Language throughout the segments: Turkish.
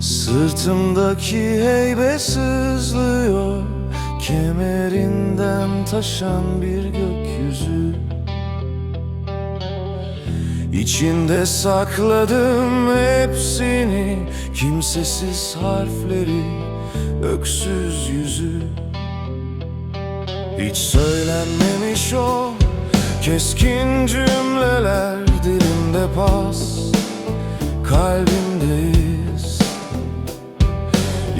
Sırtımdaki heybe sızlıyor Kemerinden taşan bir gökyüzü. İçinde sakladım hepsini Kimsesiz harfleri, öksüz yüzü. Hiç söylenmemiş o Keskin cümleler Dilimde pas Kalbimdeyiz.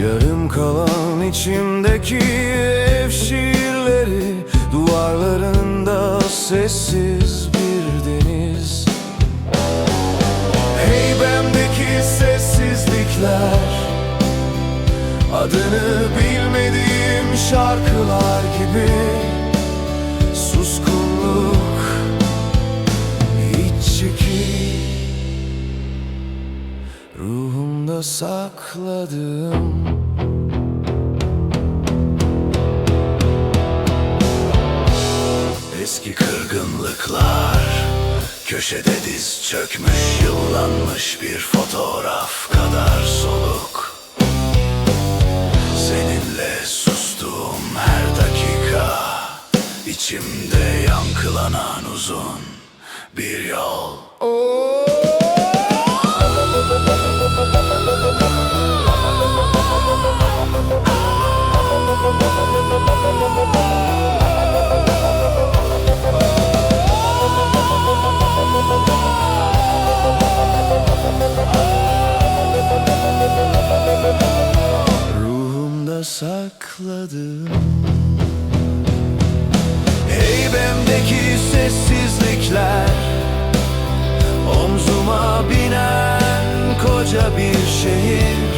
Yarım kalan içimdeki ev şiirleri Duvarlarında sessiz bir deniz. Heybemdeki sessizlikler Adını bilmediğim şarkılar gibi. Suskunluk iç çekip Ruhumda sakladım. Eski kırgınlıklar Köşede diz çökmüş Yıllanmış bir fotoğraf kadar soluk yankılanan uzun bir yol. Ruhumda sakladım. Heybemdeki bir şehir